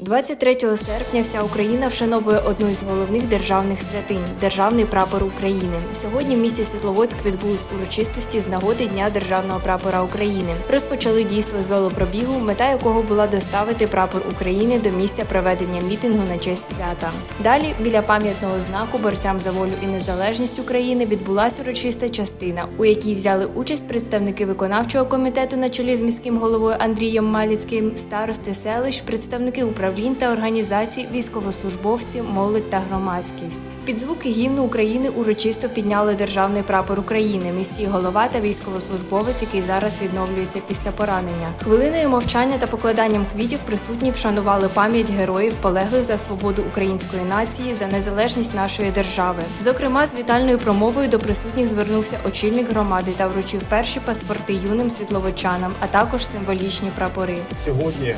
23 серпня вся Україна вшановує одну із головних державних святинь державний прапор України. Сьогодні в місті Світловодськ відбулись урочистості з нагоди Дня державного прапора України. Розпочали дійство з велопробігу, мета якого була доставити прапор України до місця проведення мітингу на честь свята. Далі біля пам'ятного знаку борцям за волю і незалежність України відбулася урочиста частина, у якій взяли участь представники виконавчого комітету на чолі з міським головою Андрієм Маліцьким, старости селищ, представники управлінь та організацій, військовослужбовці, молодь та громадськість. Під звуки гімну України урочисто підняли державний прапор України, міський голова та військовослужбовець, який зараз відновлюється після поранення. Хвилиною мовчання та покладанням квітів присутні вшанували пам'ять героїв, полеглих за свободу української нації, за незалежність нашої держави. Зокрема, з вітальною промовою до присутніх звернувся очільник громади та вручив перші паспорти юним світловичанам, а також символічні прапори. Сьогодні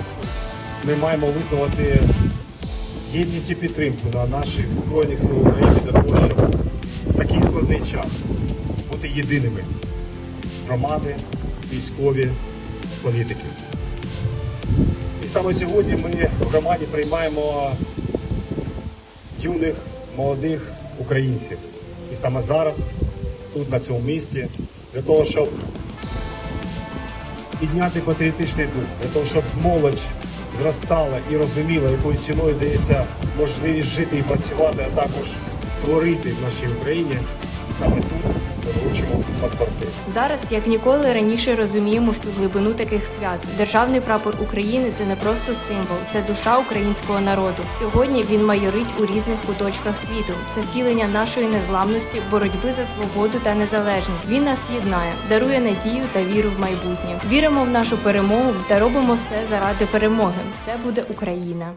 ми маємо визнавати єдність і підтримку на наших Збройних сил України для того, щоб в такий складний час бути єдиними громади, військові, політики. І саме сьогодні ми в громаді приймаємо юних, молодих українців. І саме зараз, тут, на цьому місці, для того, щоб підняти патріотичний дух, для того, щоб молодь зростала і розуміла, якою ціною дається можливість жити і працювати, а також творити в нашій Україні. Саме тут ми вручимо паспорти. Зараз, як ніколи раніше, розуміємо всю глибину таких свят. Державний прапор України це не просто символ, це душа українського народу. Сьогодні він майорить у різних куточках світу. Це втілення нашої незламності, боротьби за свободу та незалежність. Він нас єднає, дарує надію та віру в майбутнє. Віримо в нашу перемогу та робимо все заради перемоги. Все буде Україна.